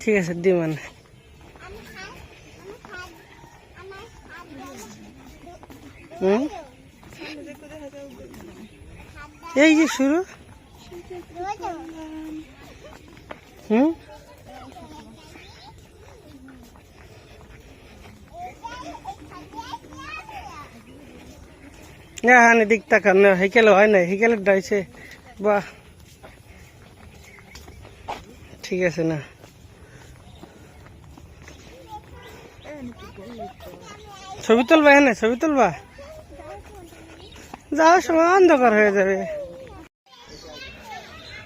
ঠিক আছে দিমান হুম এই যে শুরু। হুম? হ্যাঁ দিক তাকান হেকেল হয় না হেকেলের ডাইছে। বাহ। ঠিক আছে না। ছবি তুলবা হ্যাঁ ছবি তুলবা? যাওয়ার সময় অন্ধকার হয়ে যাবে।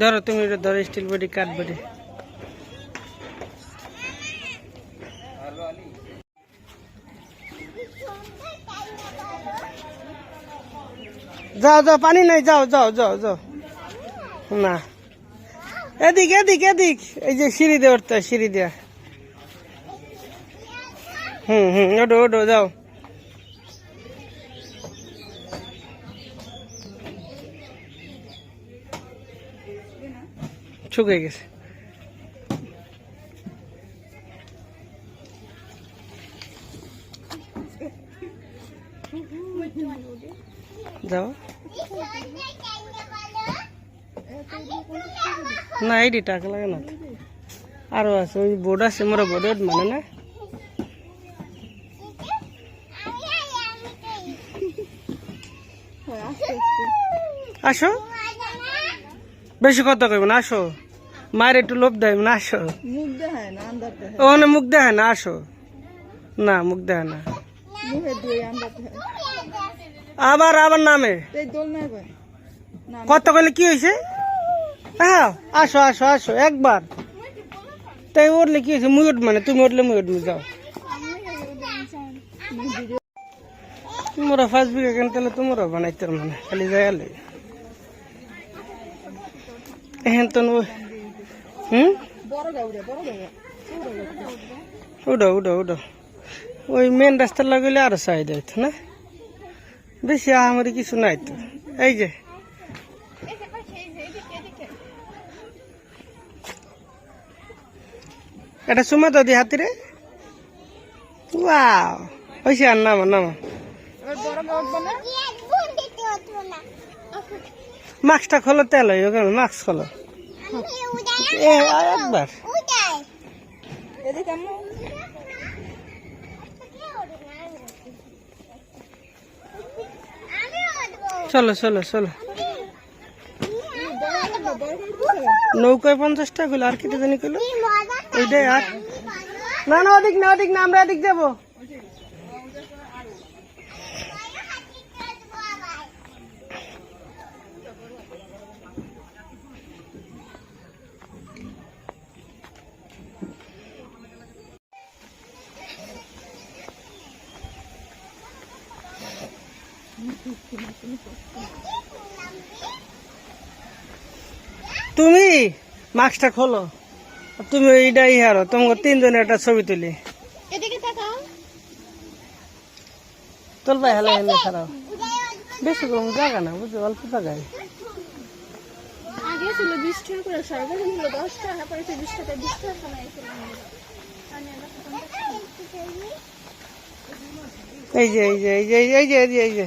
ধরো, তুমি এটা ধরো স্টিল বডি কাঠ বডি যাও যাও, পানি নাই, যাও যাও যাও যাও। না। এদিক এদিক এদিক। এই যে সিঁড়ি দিয়ে উঠতে সিঁড়ি দিয়ে হুম হুম ওডো ওডো যাও। শুকিয়ে গেছে। যাও। না এইটি টাকা লাগে না। তো। আরও আছে, ওই বোর্ড আছে, মোর বোর্ড মানে না? আসো। বেশি কথা কইব না, আসো। মায়ের একটু লোভ দেয় না আসো। ওখানে মুখ দেখায় না আসো। না মুখ দেখায় না। আবার আবার নামে। কত কইলে কি হয়েছে? হ্যাঁ আসো আসো আসো একবার। তাই উঠলে কি হয়েছে? মুই মানে তুমি উঠলে মুই উঠবি যাও। তোমরা ফার্স্ট বিঘা কেন তাহলে তোমরা বানাইতে মানে খালি যাইলে এহেন তো নয়। হুম? উডো উডো উডো। ওই মেন রাস্তার লাগাইলে আরও সাইড হইতো না? বেশি আমার কিছু নাই তো। এই যে। এটা সুমা তো দি হাতিরে? ওয়াও। হয়েছে আর নামা নামা। মাস্কটা খোলো তেল হয়ে ওখানে মাস্ক খোলো। একবার। চলো চলো চলো। নৌকায় পঞ্চাশ টাকা করল আর কেটে জানি করল ওইটাই আর না না ওদিক না ওদিক না আমরা এদিক যাব। তুমি মাস্কটা খোলো। তুমি এইটাই হারো তোমাকে তিনজনের একটা ছবি তুলি। তোর ভাই হেলে হেলে খারাপ। বেশি কম জায়গা না বুঝছ? অল্প জায়গায়। আগে ছিল বিশ টাকা করে সর্বনিম্ন ছিল দশ টাকা পরে তো বিশ টাকা বিশ টাকা সময় ছিল এই যে এই যে এই যে এই যে এই যে এই যে।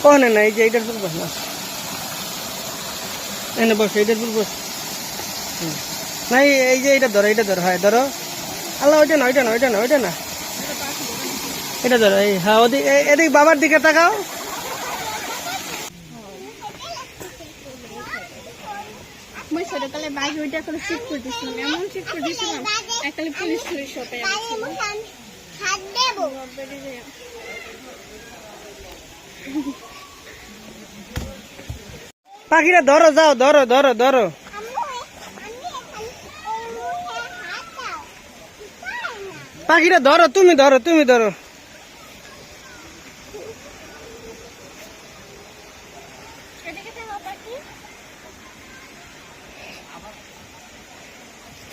ওখানে না এই যে এইটার বস না এনে বস এইটার বস না এই- যে এইটা ধরো এইটা ধরো হ্যাঁ ধরো আল্লাহ ওইটা না ওইটা না ওইটা না ওইটা না এটা ধরো এই হ্যাঁ ওদিকে এদিকে বাবার দিকে তাকাও। মই ছোটকালে বাইক ওইটা করে ঠিক করে দিয়েছিলাম এমন ঠিক করে দিয়েছিলাম এককালে পুলিশ পুলিশ শপে পাখিরা ধরো, যাও, ধরো ধরো ধরো। পাখিরা ধরো, তুমি ধরো তুমি ধরো।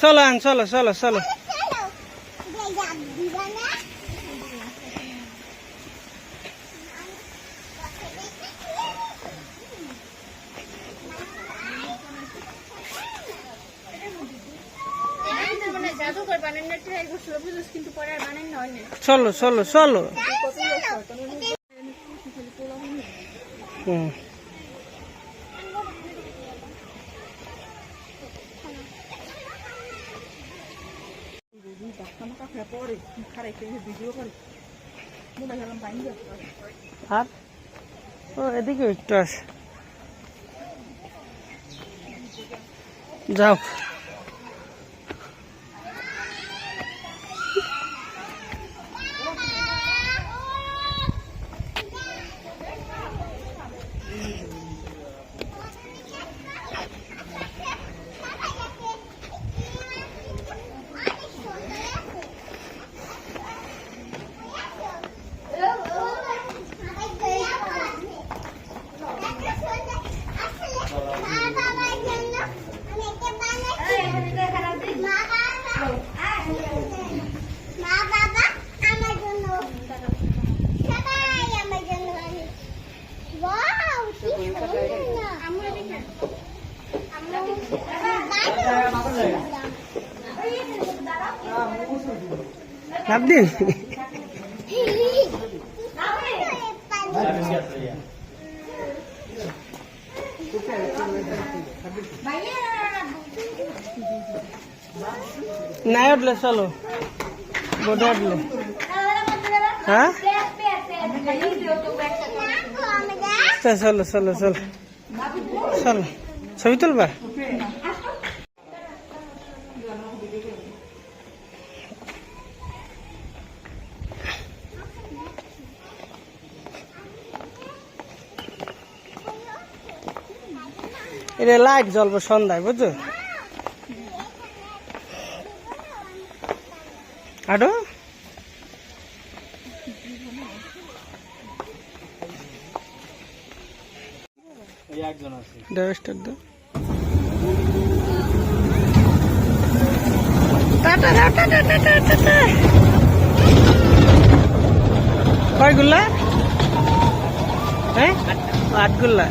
চলো চলো চলো চলো মানে না চলো চলো চলো। আর? ও এদিকে যাও মা বাবা আমার জন্য সবাই আমার জন্য ওয়াও কি সুন্দর আমরা দেখেন নাবদিন নাই উঠলে চলো বোধে উঠলে হ্যাঁ আচ্ছা, চলো চলো চলো চলো ছবি তুলবা এটা লাইট জ্বলবো সন্ধ্যায়, বুঝছ? আটো ড্রাইভার দাও। টাটা টাটা টাটা টাটা কয় গুল্লা হ্যাঁ? আট গুল্লা